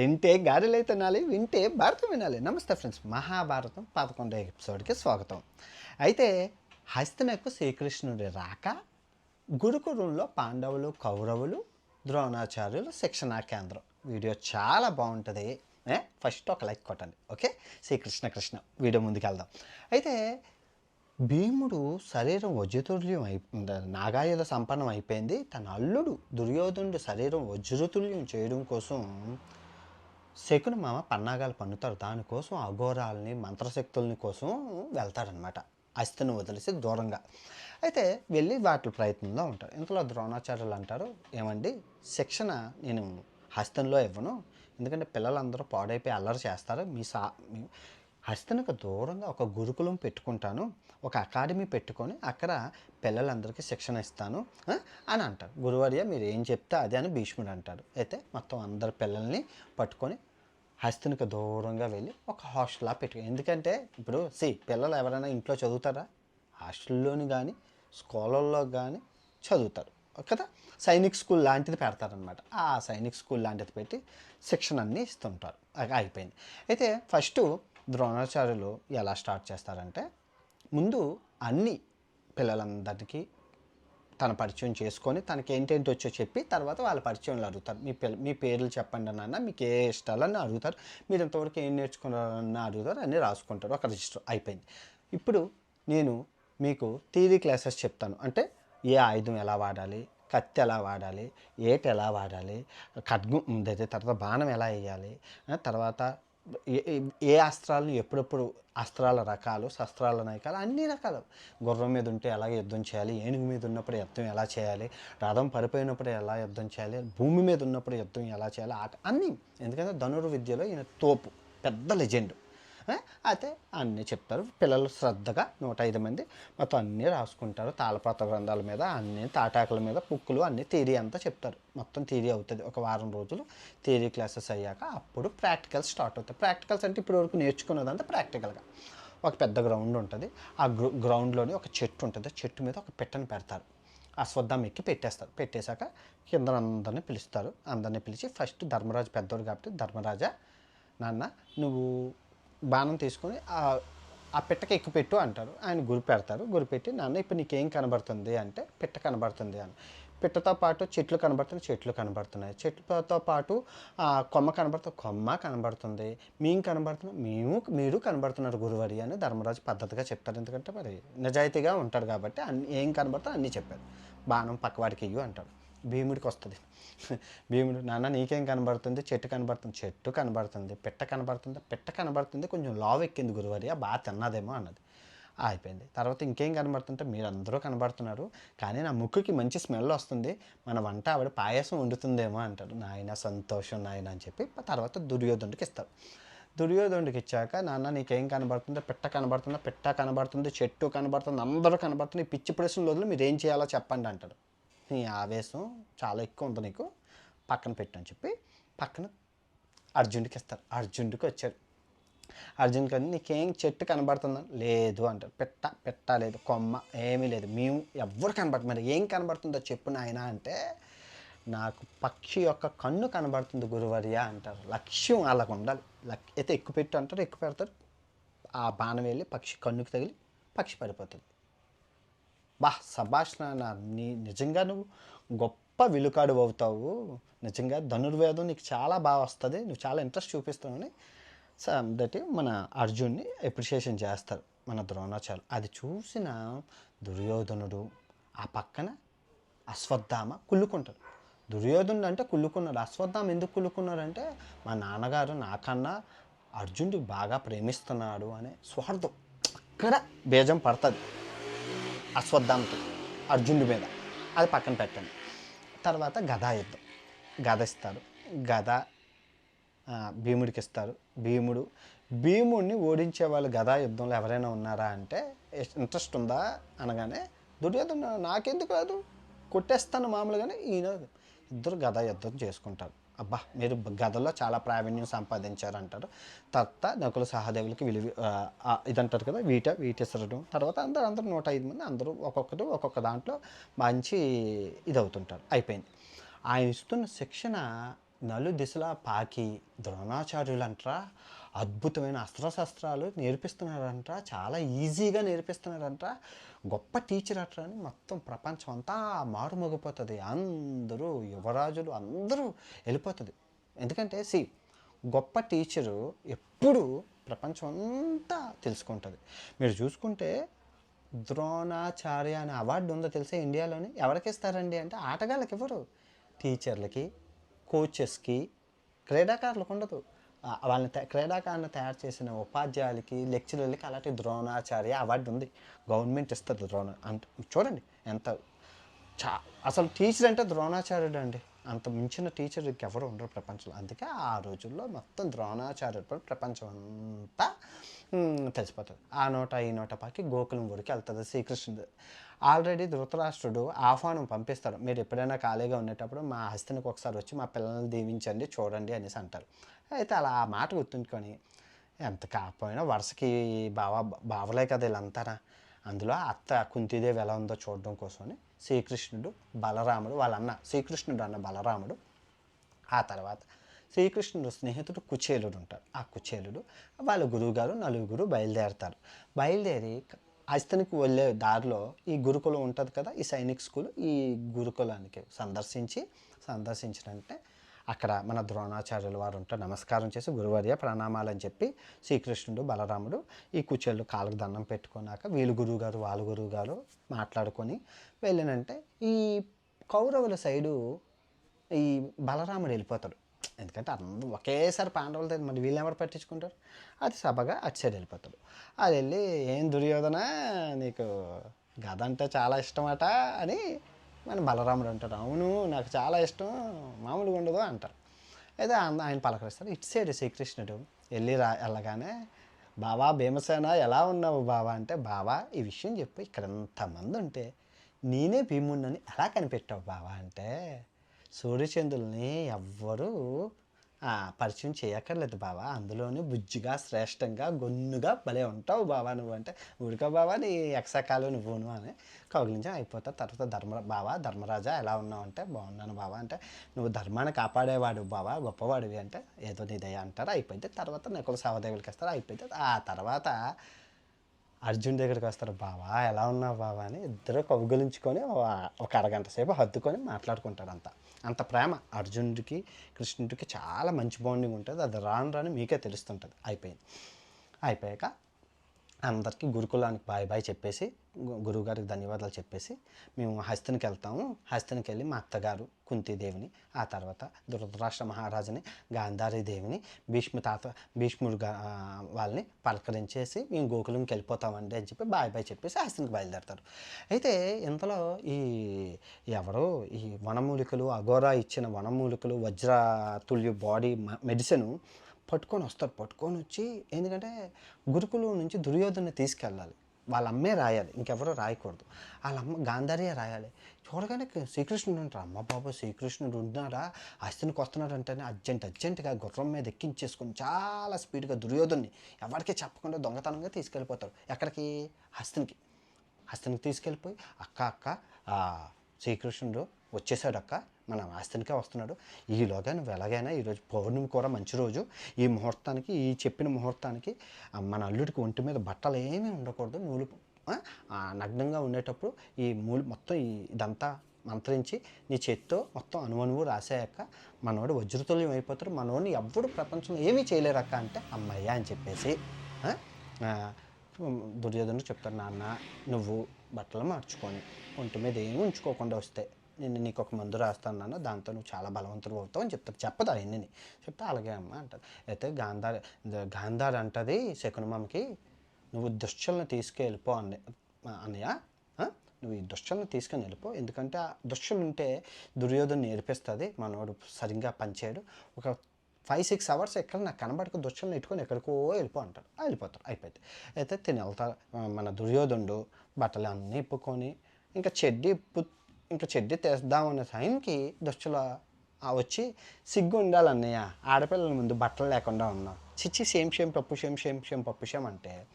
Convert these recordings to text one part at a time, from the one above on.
తింటే గారెలై తినాలి వింటే భారతం వినాలి. నమస్తే ఫ్రెండ్స్ మహాభారతం పదకొండో ఎపిసోడ్కి స్వాగతం. అయితే హస్తినకు శ్రీకృష్ణుడి రాక గురుకులంలో పాండవులు కౌరవులు ద్రోణాచార్యులు శిక్షణా కేంద్రం. వీడియో చాలా బాగుంటుంది. ఫస్ట్ ఒక లైక్ కొట్టండి ఓకే? శ్రీకృష్ణ కృష్ణ వీడియో ముందుకెళ్దాం. అయితే భీముడు శరీరం వజ్రతుల్యం అయి నాగాయుధ సంపన్నం అయిపోయింది. తన అల్లుడు దుర్యోధనుడు శరీరం వజ్రతుల్యం చేయడం కోసం శకుని మామ పన్నాగాలు పన్నుతారు దానికోసం అఘోరాలని మంత్రశక్తుల్ని కోసం వెళ్తాడనమాట అస్థిని వదిలేసి దూరంగా. అయితే వెళ్ళి వాటి ప్రయత్నంలో ఉంటారు. ఇంతలో ద్రోణాచార్యులు అంటారు ఏమండి శిక్షణ నేను హస్తంలో ఇవ్వను. ఎందుకంటే పిల్లలందరూ పాడైపోయి అల్లరి చేస్తారు. మీ సా హస్తనికి హస్తనకు దూరంగా ఒక గురుకులం పెట్టుకుంటాను. ఒక అకాడమీ పెట్టుకొని అక్కడ పిల్లలందరికీ శిక్షణ ఇస్తాను. అని అంటారు. గురువర్య మీరు ఏం చెప్తే అదే అని భీష్ముడు అంటాడు. అయితే మొత్తం అందరు పిల్లల్ని పట్టుకొని హస్తినికి దూరంగా వెళ్ళి ఒక హాస్టల్లా పెట్టుకో ఎందుకంటే ఇప్పుడు సి పిల్లలు ఎవరైనా ఇంట్లో చదువుతారా? హాస్టల్లోని కానీ స్కూళ్ళల్లో కానీ చదువుతారు. కదా? సైనిక్ స్కూల్ లాంటిది పెడతారనమాట ఆ సైనిక్ స్కూల్ లాంటిది పెట్టి శిక్షణ అన్నీ ఇస్తుంటారు అయిపోయింది. అయితే ఫస్ట్ ద్రోణాచార్యులు ఎలా స్టార్ట్ చేస్తారంటే ముందు అన్ని పిల్లలందరికీ తన పరిచయం చేసుకొని తనకి ఏంటేంటి వచ్చో చెప్పి తర్వాత వాళ్ళ పరిచయంలో అడుగుతారు. మీ పిల్ల మీ పేర్లు చెప్పండి నాన్న మీకు ఏ ఇష్టాలని అడుగుతారు. మీరు ఇంతవరకు ఏం నేర్చుకున్నారన్న అడుగుతారు అన్నీ రాసుకుంటారు. ఒక రిజిస్టర్ అయిపోయింది. ఇప్పుడు నేను మీకు థియరీ క్లాసెస్ చెప్తాను. అంటే ఏ ఆయుధం ఎలా వాడాలి కత్తి ఎలా వాడాలి ఏట ఎలా వాడాలి ఖడ్గం తర్వాత బాణం ఎలా వేయాలి తర్వాత ఏ- ఏ- ఏ అస్త్రాలను ఎప్పుడెప్పుడు అస్త్రాల రకాలు శస్త్రాల నైకాలు అన్ని రకాలు. గుర్రం మీద ఉంటే ఎలా యుద్ధం చేయాలి? ఏనుగు మీద ఉన్నప్పుడు యుద్ధం ఎలా చేయాలి? రథం పడిపోయినప్పుడు ఎలా యుద్ధం చేయాలి? భూమి మీద ఉన్నప్పుడు యుద్ధం ఎలా చేయాలి? ఆట అన్నీ. ఎందుకంటే ధనుర్విద్యలో ఈయన తోపు పెద్ద లెజెండ్. అయితే అన్నీ చెప్తారు. పిల్లలు శ్రద్ధగా నూట ఐదు మంది మొత్తం అన్నీ రాసుకుంటారు. తాళపాత్ర గ్రంథాల మీద అన్ని తాటాకుల మీద పుక్కులు అన్ని థియరీ అంతా చెప్తారు. మొత్తం థియరీ అవుతుంది. ఒక వారం రోజులు థియరీ క్లాసెస్ అయ్యాక అప్పుడు ప్రాక్టికల్స్ స్టార్ట్ అవుతాయి. ప్రాక్టికల్స్ అంటే ఇప్పటి వరకు నేర్చుకున్నదంతా ప్రాక్టికల్గా. ఒక పెద్ద గ్రౌండ్ ఉంటుంది. ఆ గ్రౌ గ్రౌండ్లోని ఒక చెట్టు ఉంటుంది. చెట్టు మీద ఒక పెట్టని పెడతారు. అశ్వత్థం ఎక్కి పెట్టేస్తారు. పెట్టేశాక కింద అందరిని పిలుస్తారు. అందరిని పిలిచి ఫస్ట్ ధర్మరాజు పెద్దోడు కాబట్టి ధర్మరాజా నాన్న నువ్వు బాణం తీసుకొని ఆ పిట్టకి ఎక్కువ పెట్టు అంటారు. ఆయన గురి పెడతారు. గురి పెట్టి నాన్న ఇప్పుడు నీకేం కనబడుతుంది? అంటే పిట్ట కనబడుతుంది అని. పిట్టతో పాటు చెట్లు కనబడుతున్నాయి. చెట్లు కనబడుతున్నాయి. చెట్లతో పాటు ఆ, కొమ్మ కనబడుతుంది. కొమ్మ కనబడుతుంది. మేము కనబడుతున్నాం. మేము మీరు కనబడుతున్నారు గురువరి అని ధర్మరాజు పద్ధతిగా చెప్తారు. ఎందుకంటే మరి నిజాయితీగా ఉంటాడు కాబట్టి అన్ని ఏం కనబడుతుందో అన్నీ చెప్పారు. బాణం పక్కవాడికి ఇయ్యు అంటాడు. భీముడికి వస్తుంది. భీముడు నాన్న నీకేం కనబడుతుంది? చెట్టు కనబడుతుంది. చెట్టు కనబడుతుంది. పిట్ట కనబడుతుంది? పిట్ట కనబడుతుంది. కొంచెం లావ్ ఎక్కింది గురువారి బాగా తిన్నదేమో అన్నది. అయిపోయింది. తర్వాత ఇంకేం కనబడుతుంటే మీరు అందరూ కనబడుతున్నారు. కానీ నా ముక్కుకి మంచి స్మెల్ వస్తుంది. మన వంట ఆవిడ పాయసం వండుతుందేమో అంటారు. నాయన సంతోషం నాయన అని చెప్పి తర్వాత దుర్యోధనుడికి ఇస్తారు. దుర్యోధనుడికి ఇచ్చాక నాన్న నీకేం కనబడుతుందో? పిట్ట కనబడుతుందో? పిట్ట కనబడుతుంది. చెట్టు కనబడుతుంది. అందరూ కనబడుతుంది ఈ పిచ్చి ప్రశ్నలు వదిలి మీరు ఏం చేయాలో చెప్పండి అంటారు నీ ఆవేశం చాలా ఎక్కువ ఉంది నీకు? పక్కన పెట్టు అని చెప్పి పక్కన అర్జునుడికి ఇస్తారు. అర్జునుడికి వచ్చాడు. అర్జున్ కానీ నీకేం చెట్టు కనబడుతుందని లేదు అంటారు పెట్ట పెట్ట లేదు. కొమ్మ ఏమీ లేదు. మేము ఎవ్వరు కనబడుతుంది మరి ఏం కనబడుతుందో చెప్పు నాయన అంటే నాకు పక్షి యొక్క కన్ను కనబడుతుంది గురువర్య అంటారు. లక్ష్యం అలాగ ఉండాలి. లక్ అయితే ఎక్కువ పెట్టు అంటారు ఎక్కువ పెడతారు ఆ బాణం వెళ్ళి పక్షి కన్నుకి తగిలి పక్షి పడిపోతుంది. బా సభాష్ నాన్న నీ నిజంగా నువ్వు గొప్ప విలుకాడు అవుతావు. నిజంగా ధనుర్వేదం నీకు చాలా బాగా వస్తుంది. నువ్వు చాలా ఇంట్రెస్ట్ చూపిస్తావని దట్ మన అర్జున్ని ఎప్రిషియేషన్ చేస్తారు మన ద్రోణాచార్యులు. అది చూసిన దుర్యోధనుడు ఆ పక్కన అశ్వత్థామ కుళ్ళుకుంటాడు. దుర్యోధనుడు అంటే కుళ్ళుకున్నాడు. అశ్వత్థామ ఎందుకు కుళ్ళుకున్నాడంటే మా నాన్నగారు నాకన్నా అర్జునుడు బాగా ప్రేమిస్తున్నాడు అనే స్వార్థం. అక్కడ బీజం పడుతుంది. అశ్వత్థామకి అర్జునుడి మీద. అది పక్కన పెట్టండి. తర్వాత గదా యుద్ధం. గద ఇస్తారు. గద భీముడికి ఇస్తారు. భీముడు భీముడిని ఓడించే వాళ్ళు గదా యుద్ధంలో ఎవరైనా ఉన్నారా అంటే ఇంట్రెస్ట్ ఉందా? అనగానే దుర్యోధన నాకెందుకు రాదు? కొట్టేస్తాను మామూలుగానే. ఈయన ఇద్దరు గదా యుద్ధం చేసుకుంటారు. అబ్బా మీరు గదలో చాలా ప్రావీణ్యం సంపాదించారు అంటారు తర్వాత నకుల సహదేవులకి విలువ ఇదంటారు కదా వీట వీటేశ్వరడం తర్వాత అందరూ అందరూ నూట ఐదు మంది అందరూ ఒక్కొక్కరు ఒక్కొక్క దాంట్లో మంచి ఇది అవుతుంటారు అయిపోయింది. ఆయన ఇస్తున్న శిక్షణ నలు దిశలా పాకి ద్రోణాచార్యులు అంటారా అద్భుతమైన అస్త్రశస్త్రాలు నేర్పిస్తున్నారంట చాలా ఈజీగా నేర్పిస్తున్నారంట గొప్ప టీచర్ అట్రా అని మొత్తం ప్రపంచం అంతా మారుమోగిపోతుంది. అందరూ యువరాజులు అందరూ వెళ్ళిపోతుంది. ఎందుకంటే సి గొప్ప టీచరు ఎప్పుడు ప్రపంచం అంతా తెలుసుకుంటుంది. మీరు చూసుకుంటే ద్రోణాచార్య అనే అవార్డు ఉందో తెలిసే ఇండియాలోని? ఎవరికి ఇస్తారండి అంటే ఆటగాళ్ళకి ఇవ్వరు. టీచర్లకి కోచెస్కి క్రీడాకారులకు ఉండదు. వాళ్ళని క్రీడాకారులను తయారు చేసిన ఉపాధ్యాయులకి లెక్చరర్లకి అలాంటి ద్రోణాచార్య అవార్డు ఉంది. గవర్నమెంట్ ఇస్తుంది ద్రోణ అంటే చూడండి ఎంత చా అసలు టీచర్ అంటే ద్రోణాచార్యుడు అండి అంత మించిన టీచర్ ఎవరు ఉండరు ప్రపంచంలో. అందుకే ఆ రోజుల్లో మొత్తం ద్రోణాచార్యుడు ప్రపంచం అంతా తెలిసిపోతుంది. ఆ నోట ఈ నోట పాకి గోకులం ఊరికి వెళ్తుంది శ్రీకృష్ణుడు. ఆల్రెడీ ధృతరాష్ట్రుడు ఆహ్వానం పంపిస్తాడు. మీరు ఎప్పుడైనా ఖాళీగా ఉండేటప్పుడు మా హస్తినికి ఒకసారి వచ్చి మా పిల్లల్ని దీవించండి చూడండి అనేసి అంటారు. అయితే అలా ఆ మాట గుర్తుంచుకొని ఎంత కాకపోయినా వరుసకి బావ బావలే కదా వీళ్ళంతానా? అందులో అత్త కుంతిదేవి ఎలా ఉందో చూడడం కోసమని శ్రీకృష్ణుడు బలరాముడు వాళ్ళ అన్న శ్రీకృష్ణుడు అన్న బలరాముడు. ఆ తర్వాత శ్రీకృష్ణుడు స్నేహితుడు కుచేలుడు ఉంటారు ఆ కుచేలుడు వాళ్ళ గురువుగారు నలుగురు బయలుదేరతారు. బయలుదేరి అస్తనికి వెళ్ళే దారిలో ఈ గురుకులం ఉంటుంది కదా ఈ సైనిక్ స్కూల్ ఈ గురుకులానికి సందర్శించి సందర్శించినంటే అక్కడ మన ద్రోణాచార్యుల వారు ఉంటారు నమస్కారం చేసి గురువర్య ప్రణామాలు అని చెప్పి శ్రీకృష్ణుడు బలరాముడు ఈ కుచేళ్ళు కాళ్ళకు దండం పెట్టుకున్నాక వీళ్ళు గురువుగారు వాళ్ళ గురువుగారు మాట్లాడుకొని వెళ్ళినంటే ఈ కౌరవుల సైడు ఈ బలరాముడు వెళ్ళిపోతాడు. ఎందుకంటే అందరూ ఒకేసారి పాండవుల దగ్గర మరి వీళ్ళు ఎవరు పట్టించుకుంటారు? అది సభగా అటు సైడ్ వెళ్ళిపోతాడు. అది వెళ్ళి ఏం దుర్యోధన నీకు గద అంటే చాలా ఇష్టమట అని మన బలరాముడు అంటారు అవును నాకు చాలా ఇష్టం మామూలుగా ఉండదు అంటారు. అయితే ఆయన ఆయన పలకరిస్తారు. ఇటు సైడ్ శ్రీకృష్ణుడు వెళ్ళి రా వెళ్ళగానే బావా భీమసేన ఎలా ఉన్నావు బావా? అంటే బావా ఈ విషయం చెప్పు ఇక్కడ ఎంతమంది ఉంటే నేనే భీముడిని ఎలా కనిపెట్టావు బావా? అంటే సూర్యచంద్రుల్ని ఎవ్వరూ పరిచయం చేయక్కర్లేదు బావా. అందులోనే బుజ్జిగా శ్రేష్టంగా గొన్నుగా భలే ఉంటావు బావా నువ్వు అంటే. ఊరికో బావా నీ ఎక్సకాలు నువ్వును అని కౌగిలించడం అయిపోతా. తర్వాత ధర్మ బావా ధర్మరాజా ఎలా ఉన్నావు అంటే బాగున్నాను బావా అంటే నువ్వు ధర్మాన్ని కాపాడేవాడు బావా గొప్పవాడివి అంటే ఏదో నీ అంటారు. అయిపోయింది. తర్వాత నకుల సహదేవులకి వస్తారు అయిపోయింది. ఆ తర్వాత అర్జున్ దగ్గరికి వస్తారు బావా ఎలా ఉన్నావు బావా అని ఇద్దరు కౌగులించుకొని ఒక అరగంట సేపు హద్దుకొని మాట్లాడుకుంటారు అంత అంత ప్రేమ అర్జునుడికి కృష్ణుడికి చాలా మంచి బాండింగ్ ఉంటుంది. అది రాను రాని మీకే తెలుస్తుంటుంది. అయిపోయింది. అయిపోయాక అందరికీ గురుకులానికి బాయ్ బాయ్ చెప్పేసి గురువుగారికి ధన్యవాదాలు చెప్పేసి మేము హస్తినికి వెళ్తాము. హస్తినికి వెళ్ళి మా అత్తగారు కుంతీదేవిని ఆ తర్వాత ధృతరాష్ట్ర మహారాజుని గాంధారీ దేవిని భీష్మ తాత భీష్ముడు వాళ్ళని పలకరించేసి మేము గోకులంకి వెళ్ళిపోతామండి అని చెప్పి బాయ్ బాయ్ చెప్పేసి హస్తినికి బయలుదేరతారు. అయితే ఇంతలో ఈ ఎవరో ఈ వనమూలికలు అఘోరా ఇచ్చిన వనమూలికలు వజ్రతుల్య బాడీ మెడిసిన్ పట్టుకొని వస్తారు. పట్టుకొని వచ్చి ఎందుకంటే గురుకులం నుంచి దుర్యోధన తీసుకెళ్ళాలి. వాళ్ళ అమ్మే రాయాలి. ఇంకెవరో రాయకూడదు. వాళ్ళ అమ్మ గాంధారియే రాయాలి. చూడగానే శ్రీకృష్ణుడు అంటారు అమ్మ బాబు శ్రీకృష్ణుడు ఉన్నాడా అస్తినికి వస్తున్నాడు అంటేనే అర్జెంట్ అర్జెంటుగా గుర్రం మీద ఎక్కించేసుకొని చాలా స్పీడ్గా దుర్యోధన్ని ఎవరికి చెప్పకుండా దొంగతనంగా తీసుకెళ్ళిపోతారు ఎక్కడికి? హస్తినికి హస్తినికి తీసుకెళ్ళిపోయి అక్క అక్క శ్రీకృష్ణుడు వచ్చేసాడక్క. మన ఆస్తినికే వస్తున్నాడు. ఈలోగా నువ్వు ఎలాగైనా ఈరోజు పౌర్ణమి కూడా మంచి రోజు. ఈ ముహూర్తానికి ఈ చెప్పిన ముహూర్తానికి మన అల్లుడికి ఒంటి మీద బట్టలు ఏమీ ఉండకూడదు. నూలు ఆ, నగ్నంగా ఉండేటప్పుడు ఈ మూలు మొత్తం ఇదంతా మంత్రించి నీ చేత్తో మొత్తం అనువనువు రాసాక మనోడు వజ్రతుల్యం అయిపోతాడు. మనోడిని ఎవ్వడు ప్రపంచంలో ఏమీ చేయలేరక్క అంటే అమ్మయ్య అని చెప్పేసి దుర్యోధను చెప్తాడు నాన్న నువ్వు బట్టలు మార్చుకొని ఒంటి మీద ఏమి ఉంచుకోకుండా వస్తే నేను నీకు ఒక మందు రాస్తాను నాన్న దాంతో నువ్వు చాలా బలవంతుడు అవుతావు అని చెప్తాడు చెప్పదు అవన్నీ చెప్తే అలాగే అమ్మ అంటారు. అయితే గాంధార్ గాంధార్ అంటది శకునమ్మకి నువ్వు దుశ్చలను తీసుకెళ్ళిపో అన్న అన్నయ్య నువ్వు ఈ దుశ్చలను తీసుకొని వెళ్ళిపో. ఎందుకంటే ఆ దుశ్చలు ఉంటే దుర్యోధన నేర్పిస్తుంది మనోడు సరిగ్గా పనిచేయడు. ఒక ఫైవ్ సిక్స్ అవర్స్ ఎక్కడ నాకు కనబడక దుశ్చలను ఎట్టుకొని ఎక్కడికో వెళ్ళిపో అంటారు ఆ, వెళ్ళిపోతారు అయిపోయింది. అయితే తిని వెళ్తారు. మన దుర్యోధనుడు బట్టలు అన్నీ ఇప్పుకొని ఇంకా చెడ్డి ఇప్పు ఇంకా చెడ్డి తెస్తామనే టైంకి దుశ్చల ఆ వచ్చి సిగ్గు ఉండాలన్నయ్య. ఆడపిల్లల ముందు బట్టలు లేకుండా ఉన్నాం. చిచ్చి సేమ్ సేమ్ పప్పు సేమ్ సేమ్ సేమ్ పప్పు సేమ్ అంటే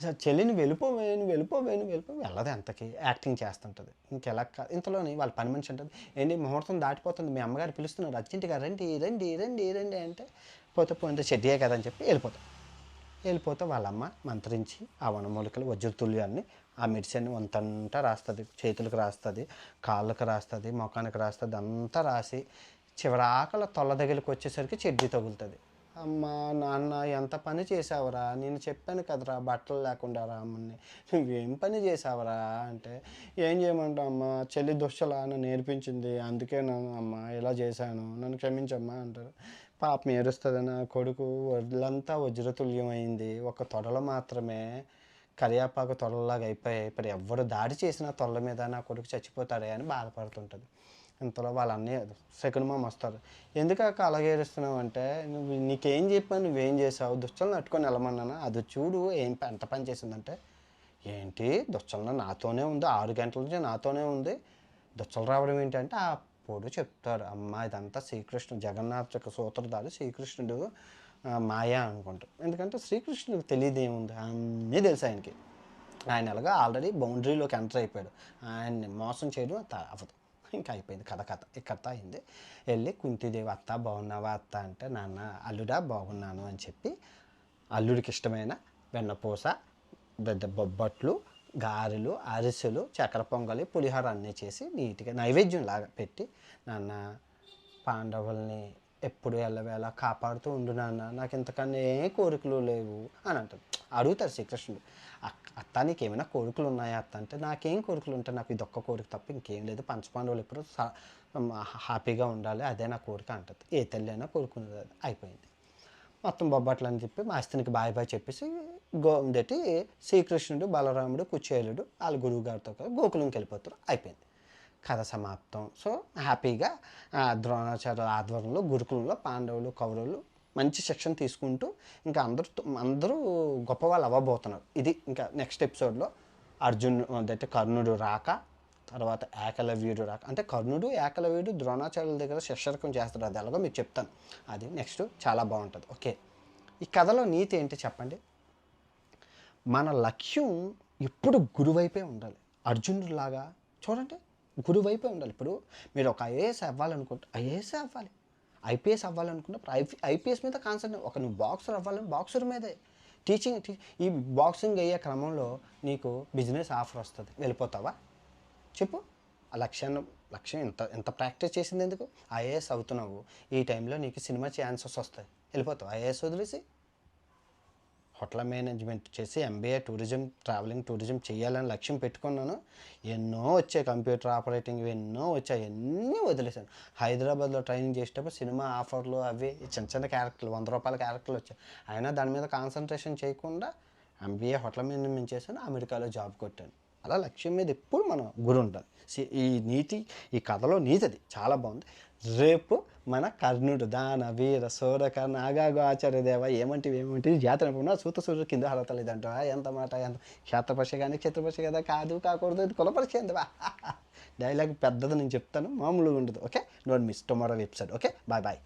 అసలు చెల్లిని వెళ్ళిపోవేను వెళ్ళిపోవేను వెళ్ళిపో వెళ్ళదు ఎంతకి. యాక్టింగ్ చేస్తుంటుంది. ఇంకెలా కా- ఇంతలోని వాళ్ళ పని మనిషి ఉంటుంది. ఏంటి ముహూర్తం దాటిపోతుంది. మీ అమ్మగారు పిలుస్తున్నారు. అర్జెంటుగా రండి రండి రండి రండి అంటే పోతే పోయింటే చెడ్డియే కదా అని చెప్పి వెళ్ళిపోతాం. వెళ్ళిపోతే వాళ్ళమ్మ మంత్రించి ఆ వనమూలికలు వజ్రతుల్యాన్ని ఆ మెడిసిన్ వంతంతా రాస్తుంది. చేతులకు రాస్తుంది కాళ్ళకు రాస్తుంది ముఖానికి రాస్తుంది అంతా రాసి చివరి ఆకలి తొల్ల దగ్గరికి వచ్చేసరికి చెడ్డీ తగులుతుంది. అమ్మా నాన్న ఎంత పని చేసావురా నేను చెప్పాను కదరా బట్టలు లేకుండా రామని నువ్వేం పని చేసావురా అంటే ఏం చేయమంటావు అమ్మా? చెల్లి దుశ్చలా నన్ను నేర్పించింది. అందుకే నన్ను అమ్మ ఇలా చేశాను. నన్ను క్షమించమ్మా అంటారు. పాపం ఏడుస్తుంది నా కొడుకు? వజ్రతుల్యం అయింది ఒక తొడలు మాత్రమే కరియాపాకు తొలలాగా అయిపోయాయి ఇప్పుడు ఎవరు దాడి చేసినా తొడల మీద నా కొడుకు చచ్చిపోతాడే అని బాధపడుతుంటుంది. ఇంతలో వాళ్ళ అన్నయ్య సెకండ్ మామ వస్తారు. ఎందుకు అక్క అలాగే ఏడుస్తున్నావు అంటే నువ్వు నీకేం చెప్పాను నువ్వేం చేసావు దుస్తులను నట్టుకొని వెళ్ళమన్నాను? అది చూడు ఏం ఎంత పని చేసిందంటే ఏంటి దుచ్చలను నాతోనే ఉంది ఆరు గంటల నుంచి నాతోనే ఉంది. దుచ్చలు రావడం ఏంటంటే అప్పుడు చెప్తాడు అమ్మ ఇదంతా శ్రీకృష్ణుడు జగన్నాథ్ యొక్క సూత్రధారి శ్రీకృష్ణుడు. మాయా అనుకుంటాం. ఎందుకంటే శ్రీకృష్ణుడికి తెలియదు ఏముంది? అన్నీ తెలుసు ఆయనకి. ఆయన ఎలాగా ఆల్రెడీ బౌండరీలోకి ఎంటర్ అయిపోయాడు. ఆయన్ని మోసం చేయడం అవ్వదు. ఇంకా అయిపోయింది కథ కథ. ఇక్కడ కథ అయింది. వెళ్ళి కుంతిదేవి అత్త బాగున్నావా? అత్త? అంటే నాన్న అల్లుడా బాగున్నాను అని చెప్పి అల్లుడికి ఇష్టమైన వెన్నపూస పెద్ద బొబ్బట్లు గారెలు అరిసెలు చక్కెర పొంగలి పులిహోర అన్నీ చేసి నీట్గా నైవేద్యం లాగా పెట్టి నాన్న పాండవుల్ని ఎప్పుడు ఎల్లవేళ కాపాడుతూ ఉండు నాన్న నాకు ఇంతకన్నా ఏ కోరికలు లేవు అని అంటాడు. అడుగుతారు శ్రీకృష్ణుడు. అత్త నీకు ఏమైనా కోరికలు ఉన్నాయా అత్త అంటే నాకేం కోరికలు ఉంటాయి నాకు ఇదొక్క కోరిక తప్ప ఇంకేం లేదు పంచపాండవులు ఎప్పుడు హ్యాపీగా ఉండాలి అదే నా కోరిక అంటది. ఏ తల్లి అయినా కోరుకునేది అది. అయిపోయింది. మొత్తం బొబ్బట్లు అని చెప్పి మాస్తినికి బాయ్ బాయ్ చెప్పేసి గోందటి శ్రీకృష్ణుడు బలరాముడు కుచేలుడు వాళ్ళ గురువు గారితో గోకులంకి వెళ్ళిపోతారు. అయిపోయింది. కథ సమాప్తం. సో హ్యాపీగా ద్రోణాచార్యుల ద్రోణాచార్య ఆధ్వర్యంలో గురుకులంలో పాండవులు కౌరవులు మంచి శిక్షణ తీసుకుంటూ ఇంకా అందరూ అందరూ గొప్పవాళ్ళు అవ్వబోతున్నారు. ఇది ఇంకా నెక్స్ట్ ఎపిసోడ్లో అర్జున్ అయితే కర్ణుడు రాక తర్వాత ఏకలవ్యుడు రాక. అంటే కర్ణుడు ఏకలవ్యుడు ద్రోణాచార్యుల దగ్గర శిక్షరకం చేస్తారు. అది ఎలాగో మీకు చెప్తాను. అది నెక్స్ట్ చాలా బాగుంటుంది. ఓకే. ఈ కథలో నీతి ఏంటి చెప్పండి? మన లక్ష్యం ఎప్పుడు గురువైపే ఉండాలి. అర్జునుడిలాగా చూడండి. గురువైపే ఉండాలి. ఇప్పుడు మీరు ఒక ఐఏఎస్ అవ్వాలనుకుంటే ఐఏఎస్ అవ్వాలి. ఐపీఎస్ అవ్వాలనుకున్నప్పుడు ఐపీ ఐపీఎస్ మీద కాన్సన్ట్రేట్ ఒక నువ్వు బాక్సర్ అవ్వాలని బాక్సర్ మీదే. టీచింగ్ ఈ బాక్సింగ్ అయ్యే క్రమంలో నీకు బిజినెస్ ఆఫర్ వస్తుంది. వెళ్ళిపోతావా? చెప్పు. ఆ లక్ష్యాన్ని లక్ష్యం ఎంత ఎంత ప్రాక్టీస్ చేసింది ఎందుకు? ఐఏఎస్ అవుతున్నావు. ఈ టైంలో నీకు సినిమా ఛాన్సెస్ వస్తాయి. వెళ్ళిపోతావు? ఐఏఎస్ వదిలేసి? హోటల్ మేనేజ్మెంట్ చేసి ఎంబీఏ టూరిజం ట్రావెలింగ్ టూరిజం చేయాలని లక్ష్యం పెట్టుకున్నాను. ఎన్నో వచ్చాయి కంప్యూటర్ ఆపరేటింగ్ ఎన్నో వచ్చాయి. అన్నీ వదిలేశాను. హైదరాబాద్లో ట్రైనింగ్ చేసేటప్పుడు సినిమా ఆఫర్లు అవి చిన్న చిన్న క్యారెక్టర్లు వంద రూపాయల క్యారెక్టర్లు వచ్చాయి. అయినా దాని మీద కాన్సన్ట్రేషన్ చేయకుండా ఎంబీఏ హోటల్ మేనేజ్మెంట్ చేశాను. అమెరికాలో జాబ్ కొట్టాను. అలా లక్ష్యం మీద ఎప్పుడు మనం గురి ఉండాలి. ఈ నీతి ఈ కథలో నీతి అది. చాలా బాగుంది. రేపు మన కర్ణుడు దాన వీర సోరక నాగాగు ఆచార్య దేవ ఏమంటివి ఏమంటి జాతర ఉన్న సూత సూర్యుడు కింద హరతలేదంట ఎంత మాట ఎంత. క్షేత్రపక్ష కానీ క్షేత్రపక్ష కదా కాదు కాకూడదు ఇది కులపరిచే డైలాగ్ పెద్దది నేను చెప్తాను మామూలుగా ఉండదు okay? Note miss tomorrow episode okay? Bye bye